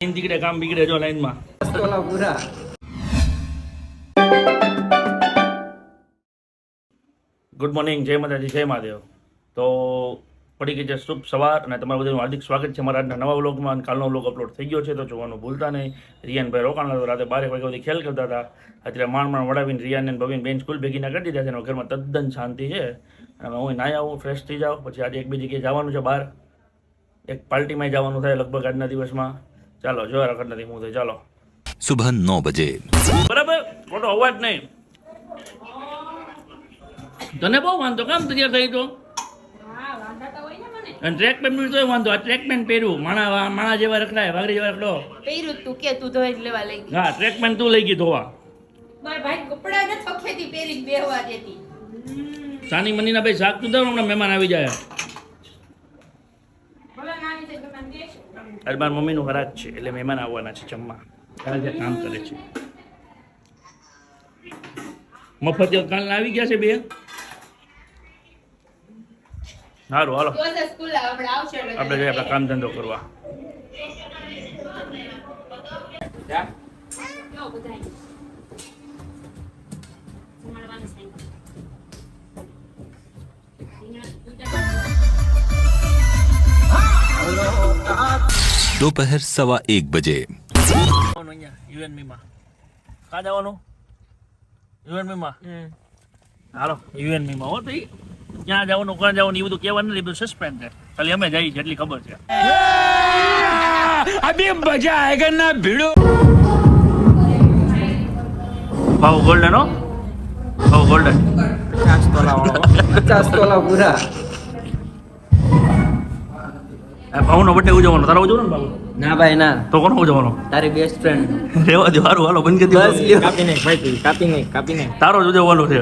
દીકડે કામ બીગડે જો લાઈનમાં પૂરા ગુડ મોર્નિંગ જય માતાજી જય મહાદેવ તો પડી ગઈ છે શુભ સવાર અને તમારું બધાનું હાર્દિક સ્વાગત છે મારા આજના નવા વ્લોગમાં અને કાલનો વ્લોગ અપલોડ થઈ ગયો છે, તો જોવાનું ભૂલતા નહીં. રિયાનભાઈ રોકાણ રાતે બાર એક વાગ્યા સુધી ખેલ કરતા હતા. અત્યારે માણ માણ વડાવીને રિયાન અને ભવીન બેન સ્કૂલ ભેગીના કરી દીધા છે અને ઘરમાં તદ્દન શાંતિ છે. અને હું નાહી આવું ફ્રેશ થઈ જાઉં, પછી આજે એક બે જગ્યાએ જવાનું છે બહાર. એક પાર્ટીમાં જવાનું થાય લગભગ આજના દિવસમાં. ચાલો જો વખત નથી હું ચાલો. સુબહ નौ બજે. બરાબર? ખોટો અવાજ નહીં. તને બહુ વાંધો કામ તૈયાર થઈ તો વાંધો આ ટ્રેક પહેર્યું. માણા માણા રખડાય વાઘરી જેવા રખડો. પહેર્યું હા ટ્રેક તું લઈ ગઈ ધોવા. મારા મનીના ભાઈ શાક તું દઉં હમણાં મહેમાન આવી જાય. આજે મારા મમ્મીનું હરાજ છે, એટલે મહેમાન આવવાના છે જમવા. આજે કામ કરે છે. મફત કાલના આવી ગયા છે બે? સારું હાલો. આપણે જઈએ, આપણે કામ ધંધો કરવા. दोपहर सवा एक बजे જવાનું અહીંયા યુએનબીમાં કાં જવાનું યુએનબીમાં હાલો યુએનબીમાં હો તો ઈ. ક્યાં જવાનું ક્યાં જવાનું એ બધું કહેવાનું નથી એ બધું સસ્પેન્ડ છે ખાલી અમે જઈએ છીએ એટલી ખબર છે अभी मजा आएगा ना भिड़ो ભાવ ગોલ્ડન હો ભાવ ગોલ્ડન પચાસ તોલા વાળો પચાસ તોલા પૂરા ભાવનો બટે ઉજવવાનો. તારા ઉજવવાનો ને ના ભાઈ ના. તો કોનો ઉજવવાનો? તારી બેસ્ટ ફ્રેન્ડ રેવા દો હારું હાલો બંધ કરી દીધો. કાપી નહીં ભાઈ કાપી નહીં કાપી નહીં તારો ઉજવવાનો છે.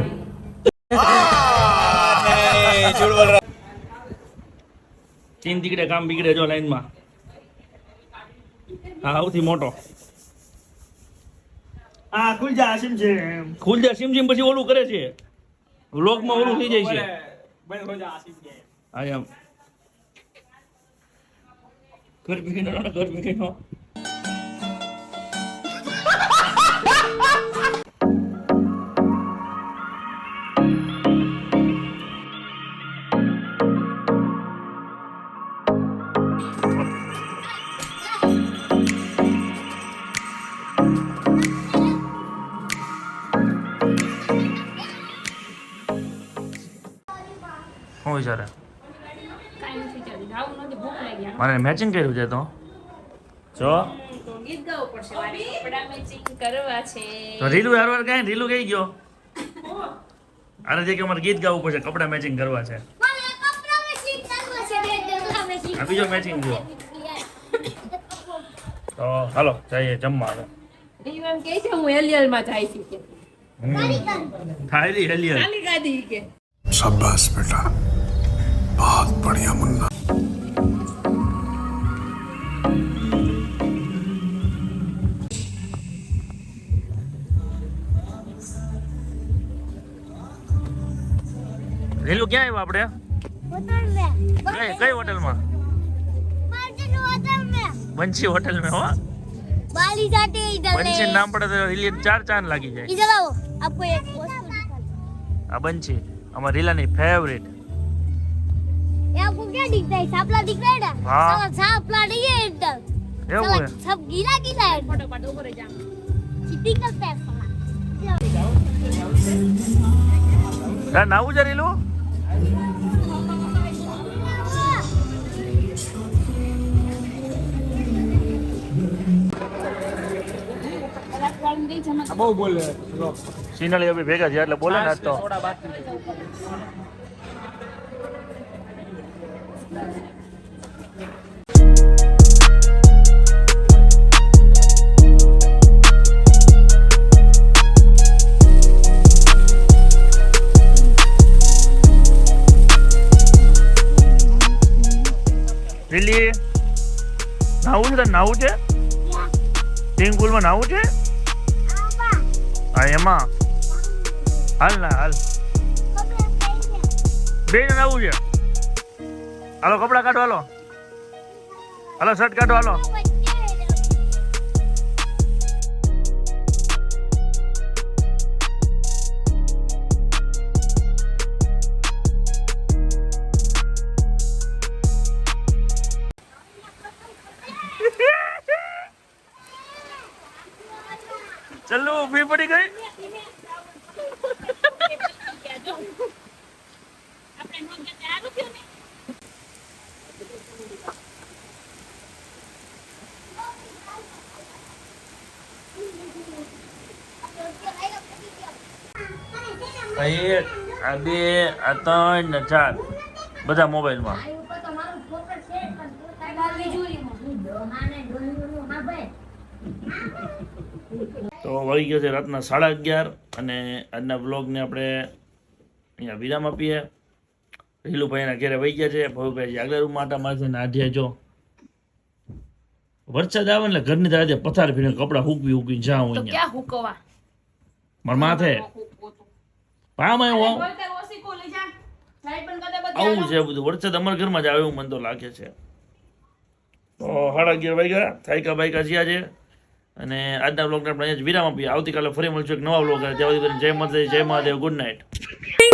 ચીન દીકડે કામ બીગડે જો લાઈનમાં. હા સૌથી મોટો. હા ખુલજા હસીમ છે ખુલજા સિમસિમ પછી ઓલું કરે છે. લોકમાં ઓલું થઈ જાય છે. હા એમ. ઘર ભીગીનો ઘર ભીગીનો શું વિચારે કાંઈ નથી ચાલતું આવું મારે મેચિંગ કર્યું છે તો. જો. તો રીલુ હારવાર કઈ રીલુ કઈ ગયો. અરે જે કે અમારે ગીત ગાવું પડશે કપડા મેચિંગ કરવા છે. બીજો મેચિંગ જો તો હાલો જઈએ જમવા હવે. હું એલિયલમાં જાય છું કે. થાયલી એલિયલ. ખાલી શાબાશ બેટા. બહુત બઢિયા મુન્ના. રીલું ક્યાં આવ્યા આપણે કઈ કઈ હોટલમાં બંસી હોટલ में हो बाली जाते हैं इधर બંસી ले। નામ પડે તો રીલી ચાર ચાંદ લાગી જાય इधर आओ आपको एक पोस्टर दिखाता આ બંસી અમાર રીલાની ફેવરેટ हूं। ये आपको क्या दिखता है सांपला दिख रहा है ना हाँ। साला सांपला नहीं है एकदम એવું साला હે सब गीला गीला है ફોટો પાડો ઉપર જામ सीधी करता है साला તારે નાવું છે બહુ બોલે. સિનાલી હવે ભેગા છે એટલે બોલે ના તો. નાવું છે નાવું છે? સ્વિમિંગ પુલમાં નાવું છે? હા એમાં હાલ ના, હાલ. બે ને નાવું છે. હાલો, કપડા કાઢો, હાલો. હાલો, શર્ટ કાઢો, હાલો. ચલ્લુ ઊભી પડી ગઈ. એક આ બે આ ત્રણ ને બધા મોબાઈલમાં. ઉપર તો પણ તારી હું હા વાગી ગયો છે રાતના સાડા અગિયાર અને આજના બ્લોગને આપણે અહીંયા વિરામ આપીએ. રીલુભાઈના ઘેરે વહી ગયા છે. ભવ્યભાઈ આગલા રૂમમાં આટા મારે છે ને જો. વરસાદ આવે એટલે ઘરની દાદે પથાર ફીને કપડાં હૂકવી જાઉં તો અહીંયા. ક્યાં હુકવા? મારા માથે? એવું જા. પણ કદે આવું છે બધું. વરસાદ અમારા ઘરમાં જ આવે એવું મને તો લાગે છે. તો સાડા અગિયાર વાગ્યા. થાયકા બાયકા જ્યાં છે. અને આજના બ્લોગને આપણે વિરામ આપીએ. આવતીકાલે ફરી મળશું એક નવા બ્લોગ ત્યાં સુધી જય માતા જય મહાદેવ, ગુડ નાઇટ